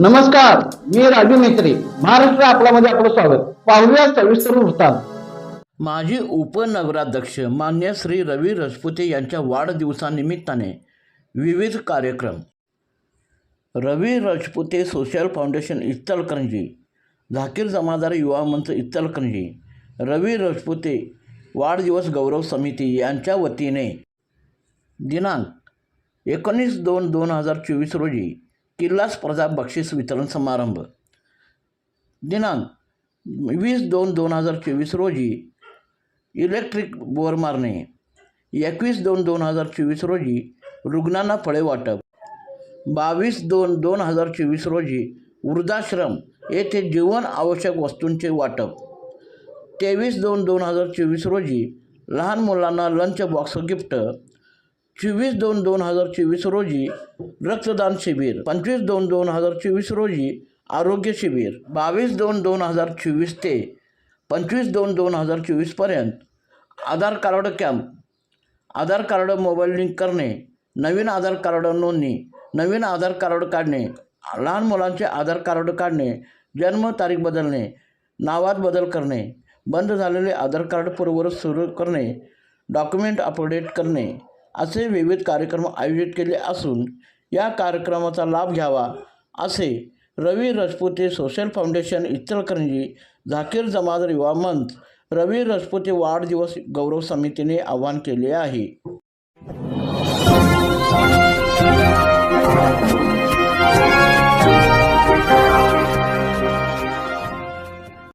नमस्कार मी राजू मेत्री महाराष्ट्र आपल्यामध्ये आपलं स्वागत. पाहूया सविस्तर वृत्तांत. माजी उपनगराध्यक्ष मान्य श्री रवी रजपुते यांच्या वाढदिवसानिमित्ताने विविध कार्यक्रम. रवी रजपुते सोशल फाउंडेशन इचलकरंजी झाकीर जमादार युवा मंच इचलकरंजी रवी रजपुते वाढदिवस गौरव समिती यांच्या वतीने दिनांक एकोणीस दोन दोन हजार चोवीस रोजी किल्ला स्पर्धा बक्षीस वितरण समारंभ. दिनांक वीस दोन दोन हजार चोवीस रोजी इलेक्ट्रिक बोर मारणे. एकवीस दोन दोन हजार चोवीस रोजी रुग्णांना फळे वाटप. बावीस दोन दोन हजार चोवीस रोजी वृद्धाश्रम येथे जीवन आवश्यक वस्तूंचे वाटप. तेवीस दोन दोन हजार चोवीस रोजी लहान मुलांना लंच बॉक्स गिफ्ट चोवीस दोन दोन हजार चोवीस रोजी रक्तदान शिबिर पंचवीस दोन दोन हजार चोवीस रोजी आरोग्य शिबिर बावीस दोन दोन हजार चोवीस ते पंचवीस दोन दोन हजार चोवीसपर्यंत Aadhaar card camp Aadhaar card mobile link करणे नवीन आधार कार्ड नोंदणी नवीन आधार कार्ड काढणे लहान मुलांचे आधार कार्ड काढणे जन्मतारीख बदलणे नावात बदल करणे बंद झालेले आधार कार्ड पूर्ववत सुरू करणे डॉक्युमेंट अपडेट करणे असे विविध कार्यक्रम आयोजित केले असून या कार्यक्रमाचा लाभ घ्यावा असे रवी रजपुते सोशल फाउंडेशन इचलकरंजी झाकीर जमादर युवा मंच रवी रजपुते वाढदिवस गौरव समितीने आवाहन केले आहे.